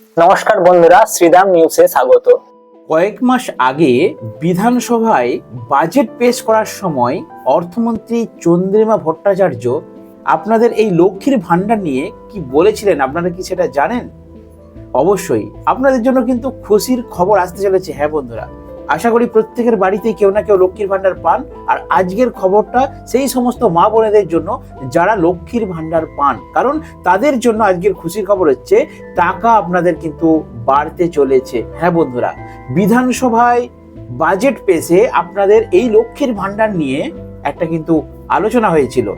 নমস্কার বন্ধুরা শ্রীরাম নিউজে স্বাগত। কয়েক মাস আগে বিধানসভায় বাজেট পেশ করার সময় অর্থমন্ত্রী চন্দ্রিমা ভট্টাচার্য আপনাদের এই লক্ষ্মীর ভাণ্ডার নিয়ে কি বলেছিলেন? আপনারা কি সেটা জানেন? অবশ্যই। আপনাদের জন্য কিন্তু খুশির খবর আসতে চলেছে। হ্যাঁ বন্ধুরা আশা করি প্রত্যেকের বাড়িতেই কেউ না কেউ লক্ষ্মীর ভাণ্ডার পান। আর আজকের খবরটা সেই সমস্ত মা বোনেদের জন্য যারা লক্ষ্মীর ভাণ্ডার পান। কারণ তাদের জন্য আজকের খুশির খবর হচ্ছে, টাকা আপনাদের কিন্তু বাড়তে চলেছে। হ্যাঁ বন্ধুরা, বিধানসভায় বাজেট পেশে আপনাদের এই লক্ষ্মীর ভাণ্ডার নিয়ে একটা কিন্তু আলোচনা হয়েছিল।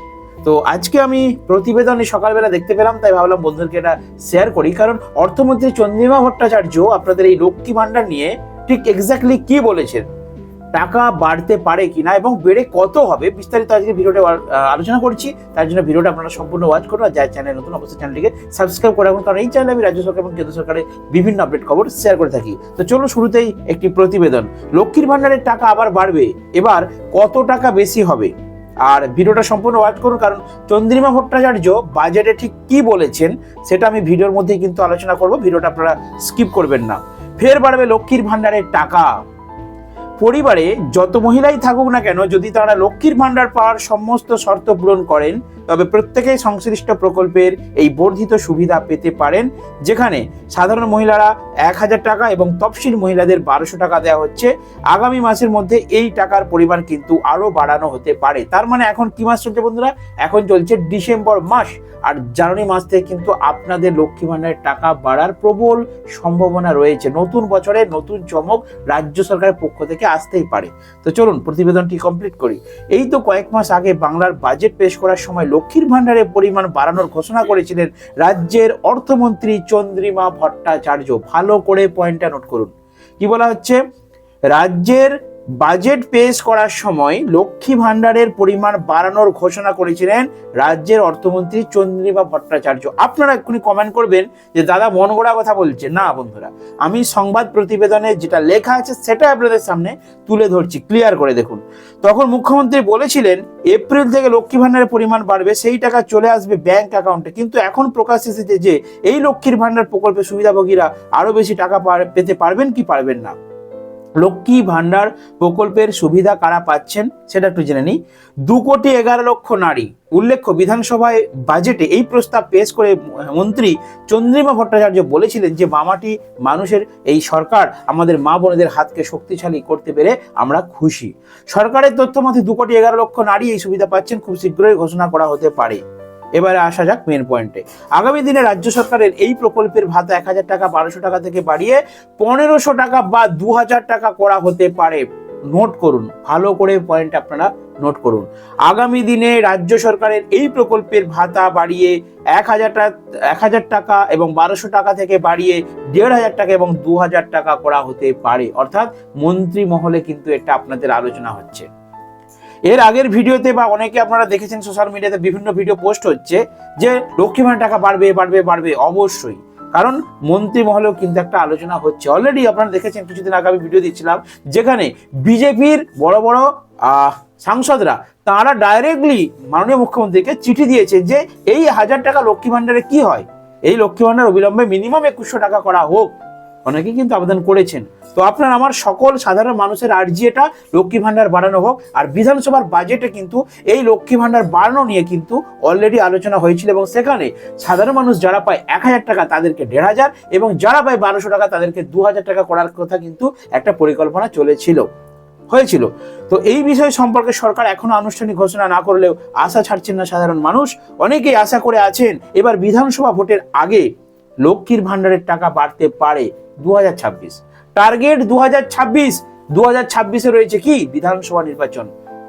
তো আজকে আমি প্রতিবেদনে সকালবেলা দেখতে পেলাম, তাই ভাবলাম বন্ধুদেরকে এটা শেয়ার করি। কারণ অর্থমন্ত্রী চন্দ্রিমা ভট্টাচার্য আপনাদের এই লক্ষ্মী ভাণ্ডার নিয়ে ঠিক এক্স্যাক্টলি কি বলেছেন? টাকা বাড়তে পারে কিনা এবং বেড়ে কত হবে বিস্তারিত আজকে ভিডিওটা আলোচনা করছি। তার জন্য ভিডিওটা আপনারা সম্পূর্ণ ওয়াচ করুন আর যার চ্যানেল নতুন অবশ্যই চ্যানেলটিকে সাবস্ক্রাইব করে রাখুন। কারণ এই চ্যানেলে আমি রাজ্য সরকার এবং কেন্দ্র সরকারের বিভিন্ন আপডেট খবর শেয়ার করে থাকি। তো চলো শুরুতেই একটি প্রতিবেদন। লক্ষ্মীর ভাণ্ডারের টাকা আবার বাড়বে। এবার কত টাকা বেশি হবে? আর ভিডিওটা সম্পূর্ণ ওয়াচ করুন কারণ চন্দ্রিমা ভট্টাচার্য বাজেটে ঠিক কি বলেছেন, সেটা আমি ভিডিওর মধ্যে কিন্তু আলোচনা করব। ভিডিওটা আপনারা স্কিপ করবেন না। ফের বাড়বে লক্ষ্মীর ভান্ডারের টাকা। পরিবারে যত মহিলাই থাকুক না কেন, যদি তারা লক্ষ্মীর ভাণ্ডার পাওয়ার সমস্ত শর্ত পূরণ করেন, তবে প্রত্যেকেই সংশ্লিষ্ট প্রকল্পের এই বর্ধিত সুবিধা পেতে পারেন, যেখানে সাধারণ মহিলারা এক হাজার টাকা এবং তফসিল মহিলাদের বারোশো টাকা দেওয়া হচ্ছে। আগামী মাসের মধ্যে এই টাকার পরিমাণ কিন্তু আরও বাড়ানো হতে পারে। তার মানে এখন কি মাস চলছে বন্ধুরা? এখন চলছে ডিসেম্বর মাস, আর জানুয়ারি মাস থেকে কিন্তু আপনাদের লক্ষ্মী ভাণ্ডারের টাকা বাড়ার প্রবল সম্ভাবনা রয়েছে। নতুন বছরে নতুন চমক রাজ্য সরকারের পক্ষ থেকে আসতেই পারে। তো চলুন প্রতিবেদনটি কমপ্লিট করি। এই তো কয়েক মাস আগে বাংলার বাজেট পেশ করার সময় লক্ষ্মীর ভাণ্ডারের পরিমাণ বাড়ানোর ঘোষণা করেছিলেন রাজ্যের অর্থমন্ত্রী চন্দ্রিমা ভট্টাচার্য। ভালো করে পয়েন্টটা নোট করুন। কি বলা হচ্ছে? রাজ্যের বাজেট পেশ করার সময় লক্ষ্মী ভাণ্ডারের পরিমাণ বাড়ানোর ঘোষণা করেছিলেন রাজ্যের অর্থমন্ত্রী চন্দ্রিমা ভট্টাচার্য। আপনারা এক্ষুনি কমেন্ট করবেন যে, দাদা, মন গড়া কথা বলছে। না, বন্ধুরা, আমি সংবাদ প্রতিবেদনে যেটা লেখা আছে সেটা আপনাদের সামনে তুলে ধরছি ক্লিয়ার করে দেখুন। তখন মুখ্যমন্ত্রী বলেছিলেন, এপ্রিল থেকে লক্ষ্মী ভাণ্ডারের পরিমাণ বাড়বে, সেই টাকা চলে আসবে ব্যাংক অ্যাকাউন্টে কিন্তু এখন প্রকাশ এসেছে যে, এই লক্ষ্মীর ভাণ্ডার প্রকল্পের সুবিধাভোগীরা আরও বেশি টাকা পেতে পারবেন কি পারবেন না? লক্ষ্মী ভাণ্ডার প্রকল্পের সুবিধা কারা পাচ্ছেন সেটা একটু জেনে নিই। দু কোটি এগারো লক্ষ নারী। উল্লেখ্য, বিধানসভায় বাজেটে এই প্রস্তাব পেশ করে মন্ত্রী চন্দ্রিমা ভট্টাচার্য বলেছিলেন যে মামাটি মানুষের এই সরকার আমাদের মা বোনেদের হাতকে শক্তিশালী করতে পেরে আমরা খুশি। সরকারের তথ্য মতে দু কোটি এগারো লক্ষ নারী এই সুবিধা পাচ্ছেন, খুব শীঘ্রই ঘোষণা করা হতে পারে। এবারে আসা যাক মেন পয়েন্টে আগামী দিনে রাজ্য সরকারের এই প্রকল্পের ভাতা এক হাজার টাকা, বারোশো টাকা থেকে বাড়িয়ে পনেরোশো টাকা বা দু হাজার টাকা করা হতে পারে। নোট করুন, ভালো করে পয়েন্ট আপনারা নোট করুন। আগামী দিনে রাজ্য সরকারের এই প্রকল্পের ভাতা বাড়িয়ে এক হাজার এক হাজার টাকা এবং বারোশো টাকা থেকে বাড়িয়ে দেড় হাজার টাকা এবং দু হাজার টাকা করা হতে পারে। অর্থাৎ মন্ত্রী মহলে কিন্তু এটা আপনাদের আলোচনা হচ্ছে। এর আগের ভিডিওতে বা অনেকে আপনারা দেখেছেন সোশ্যাল মিডিয়াতে বিভিন্ন ভিডিও পোস্ট হচ্ছে যে লক্ষ্মী ভাণ্ডার টাকা বাড়বে বাড়বে বাড়বে, অবশ্যই। কারণ মন্ত্রী মহলেও কিন্তু একটা আলোচনা হচ্ছে। অলরেডি আপনারা দেখেছেন, কিছুদিন আগে আমি ভিডিও দিচ্ছিলাম যেখানে বিজেপির বড় বড় সাংসদরা তারা ডাইরেক্টলি মাননীয় মুখ্যমন্ত্রীকে চিঠি দিয়েছে যে, এই হাজার টাকা লক্ষ্মী ভাণ্ডারে কি হয়? এই লক্ষ্মী ভাণ্ডার অবিলম্বে মিনিমাম একুশশো টাকা করা হোক। অনেকে কিন্তু আবেদন করেছেন। তো আপনার আমার সকল সাধারণ মানুষের আর্জি এটা, লক্ষ্মী ভাণ্ডার বাড়ানো হোক। আর বিধানসভার বাজেটে কিন্তু এই লক্ষ্মী ভাণ্ডার বাড়ানো নিয়ে কিন্তু অলরেডি আলোচনা হয়েছিল এবং সেখানে সাধারণ মানুষ যারা পায় এক হাজার টাকা তাদেরকে দেড় হাজার এবং যারা পায় বারোশো টাকা তাদেরকে দু হাজার টাকা করার কথা কিন্তু একটা পরিকল্পনা চলেছিল, হয়েছিল। তো এই বিষয় সম্পর্কে সরকার এখনও আনুষ্ঠানিক ঘোষণা না করলেও আশা ছাড়ছেন না সাধারণ মানুষ। অনেকেই আশা করে আছেন এবার বিধানসভা ভোটের আগে লক্ষ্মীর ভাণ্ডারের টাকা বাড়তে পারে। দুহাজার ছাব্বিশ। টার্গেট দু হাজার ছাব্বিশ, দু ছাব্বিশে রয়েছে কি? বিধানসভা নির্বাচন।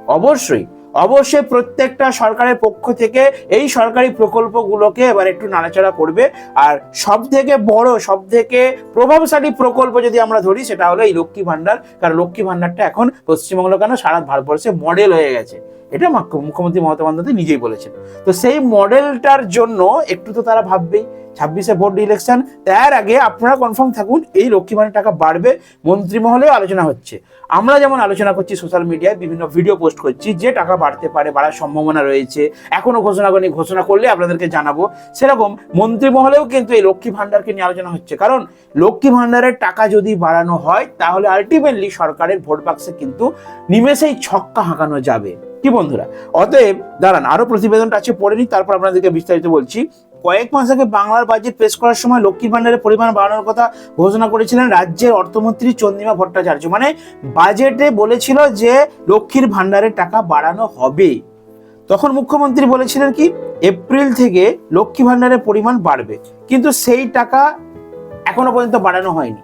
অবশ্যই অবশ্যই প্রত্যেকটা সরকারের পক্ষ থেকে এই সরকারি প্রকল্পগুলোকে এবার একটু নাড়াচাড়া করবে। আর সব থেকে বড় সব থেকে প্রভাবশালী প্রকল্প যদি আমরা ধরি, সেটা হলো এই লক্ষ্মী ভাণ্ডার। কারণ লক্ষ্মী ভাণ্ডারটা এখন পশ্চিমবঙ্গ কেন? সারা ভারতবর্ষে মডেল হয়ে গেছে। এটা মুখ্যমন্ত্রী মমতা বন্দ্যোপাধ্যায় নিজেই বলেছেন। তো সেই মডেলটার জন্য একটু তো তারা ভাববেই। ছাব্বিশে ভোট ইলেকশন তার আগে আপনারা কনফার্ম থাকুন এই লক্ষ্মী টাকা বাড়বে। মন্ত্রী মহলেও আলোচনা হচ্ছে। আমরা যেমন আলোচনা করছি সোশ্যাল মিডিয়ায় বিভিন্ন ভিডিও পোস্ট করছি, যে টাকা বাড়তে পারে, বাড়ার সম্ভাবনা রয়েছে, এখনও ঘোষণা করেনি, ঘোষণা করলে আপনাদেরকে জানাব। সেরকম মন্ত্রী মহলেও কিন্তু এই লক্ষ্মী ভাণ্ডারকে নিয়ে আলোচনা হচ্ছে। কারণ লক্ষ্মী ভাণ্ডারের টাকা যদি বাড়ানো হয়, তাহলে আলটিমেটলি সরকারের ভোট বাক্সে কিন্তু নিমেষেই ছক্কা হাঁকানো যাবে। কি বন্ধুরা? অতএব দাঁড়ান, আরও প্রতিবেদনটা আছে, পড়ে নিই, তারপর আপনাদেরকে বিস্তারিত বলছি। কয়েক মাস আগে বাংলার বাজেট পেশ করার সময় লক্ষ্মীর ভাণ্ডারের পরিমাণ বাড়ানোর কথা ঘোষণা করেছিলেন রাজ্যের অর্থমন্ত্রী চন্দ্রিমা ভট্টাচার্য। মানে বাজেটে বলেছিল যে লক্ষ্মীর ভাণ্ডারের টাকা বাড়ানো হবে। তখন মুখ্যমন্ত্রী বলেছিলেন কি, এপ্রিল থেকে লক্ষ্মী ভাণ্ডারের পরিমাণ বাড়বে। কিন্তু সেই টাকা এখনও পর্যন্ত বাড়ানো হয়নি।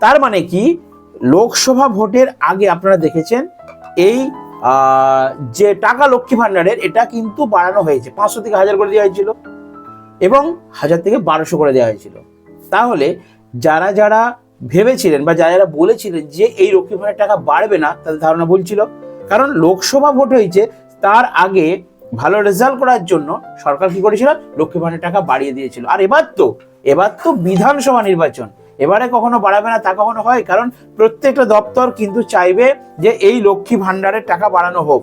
তার মানে কি, লোকসভা ভোটের আগে আপনারা দেখেছেন, এই যে টাকা লক্ষ্মী ভাণ্ডারের, এটা কিন্তু বাড়ানো হয়েছে। পাঁচশো থেকে হাজার করে দেওয়া হয়েছিল। এবং হাজার থেকে বারোশো করে দেওয়া হয়েছিল। তাহলে যারা যারা ভেবেছিলেন বা যারা যারা বলেছিলেন যে এই লক্ষ্মী টাকা বাড়বে না, তাদের ধারণা বলছিল কারণ লোকসভা ভোট হয়েছে, তার আগে ভালো রেজাল্ট করার জন্য সরকার কি করেছিল? লক্ষ্মী টাকা বাড়িয়ে দিয়েছিল। আর এবার তো এবার তো বিধানসভা নির্বাচন। এবারে কখনো বাড়াবে না, তা কখনো হয়। কারণ প্রত্যেকটা দপ্তর কিন্তু চাইবে যে এই লক্ষ্মী ভাণ্ডারের টাকা বাড়ানো হোক।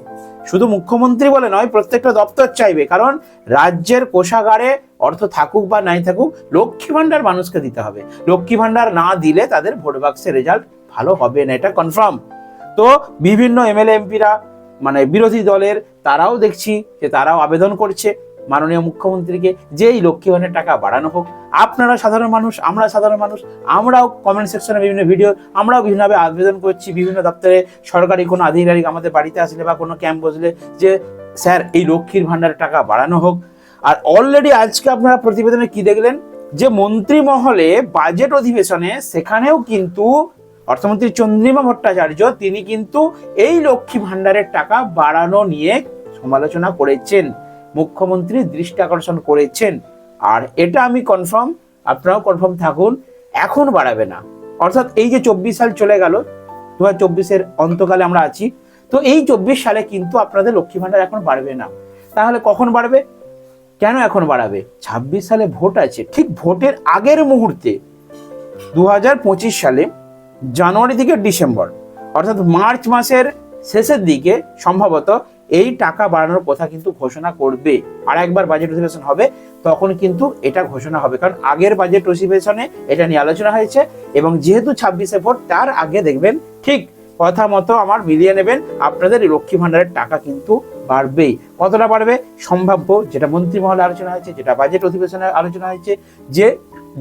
শুধু মুখ্যমন্ত্রী বলে নয়, প্রত্যেকটা দপ্তর চাইবে। কারণ রাজ্যের কোষাগারে অর্থ থাকুক বা নাই থাকুক, লক্ষ্মী ভাণ্ডার মানুষকে দিতে হবে। লক্ষ্মী ভাণ্ডার না দিলে তাদের ভোট বাক্সের রেজাল্ট ভালো হবে না, এটা কনফার্ম। তো বিভিন্ন এমএলএ এমপিরা মানে বিরোধী দলের, তারাও দেখছি যে তারাও আবেদন করছে। মাননীয় মুখ্যমন্ত্রীকে যে এই লক্ষ্মী ভাণ্ডারের টাকা বাড়ানো হোক, আপনারা সাধারণ মানুষ, আমরা সাধারণ মানুষ, আমরাও কমেন্ট সেকশনে বিভিন্ন ভিডিও আমরাও বিভিন্নভাবে আবেদন করছি, বিভিন্ন দপ্তরে সরকারি কোনো আধিকারিক আমাদের বাড়িতে আসলে বা কোনো ক্যাম্প বসলে যে, স্যার, এই লক্ষ্মীর ভাণ্ডারের টাকা বাড়ানো হোক। আর অলরেডি আজকে আপনারা প্রতিবেদনে কি দেখলেন? যে মন্ত্রী মহলে বাজেট অধিবেশনে সেখানেও কিন্তু অর্থমন্ত্রী চন্দ্রিমা ভট্টাচার্য, তিনি কিন্তু এই লক্ষ্মী ভাণ্ডারের টাকা বাড়ানো নিয়ে সমালোচনা করেছেন। মুখ্যমন্ত্রী দৃষ্টি আকর্ষণ করেছেন। আর এটা আমি কনফার্ম আপনারাও কনফার্ম থাকুন, এখন বাড়াবে না। অর্থাৎ এই যে চব্বিশ সাল চলে গেল দু হাজার চব্বিশের অন্তকালে আমরা আছি, তো এই চব্বিশ সালে কিন্তু আপনাদের লক্ষ্মী ভাণ্ডার এখন বাড়বে না। তাহলে কখন বাড়বে? কেন এখন বাড়াবে? ছাব্বিশ সালে ভোট আছে, ঠিক ভোটের আগের মুহূর্তে দু হাজার পঁচিশ সালে, জানুয়ারি থেকে ডিসেম্বর, অর্থাৎ মার্চ মাসের শেষের দিকে, সম্ভবত এই টাকা বাড়ানোর কথা কিন্তু ঘোষণা করবে আর একবার বাজেট অধিবেশন হবে, তখন কিন্তু এটা ঘোষণা হবে। কারণ আগের বাজেট অধিবেশনে এটা নিয়ে আলোচনা হয়েছে এবং যেহেতু ছাব্বিশে ভোট, তার আগে দেখবেন ঠিক কথা মতো আমার মিলিয়ে নেবেন, আপনাদের লক্ষ্মী ভাণ্ডারের টাকা কিন্তু বাড়বেই। কতটা বাড়বে? সম্ভাব্য যেটা মন্ত্রিমহলে আলোচনা হয়েছে, যেটা বাজেট অধিবেশনে আলোচনা হয়েছে, যে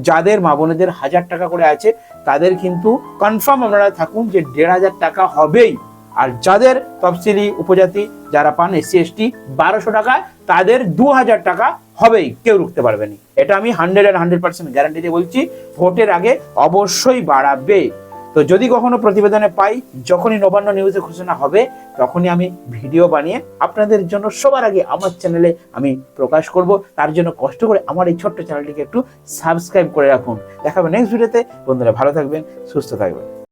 যাদের মা বোনেদের হাজার টাকা করে আছে, তাদের কিন্তু কনফার্ম আপনারা থাকুন যে দেড় হাজার টাকা হবেই। আর যাদের তফসিলি উপজাতি যারা পান এসসি এসটি বারোশো টাকা তাদের দু হাজার টাকা হবেই, কেউ রুখতে পারবে না। এটা আমি hundred and hundred percent guarantee দিয়ে বলছি, ভোটের আগে অবশ্যই বাড়াবে। তো যদি কখনো প্রতিবেদনে পাই, যখনই নবান্ন নিউজে ঘোষণা হবে, তখনই আমি ভিডিও বানিয়ে আপনাদের জন্য সবার আগে আমার চ্যানেলে আমি প্রকাশ করব। তার জন্য কষ্ট করে আমার এই ছোট্ট চ্যানেলটিকে একটু সাবস্ক্রাইব করে রাখুন। দেখাবে নেক্সট ভিডিওতে বন্ধুরা ভালো থাকবেন, সুস্থ থাকবেন।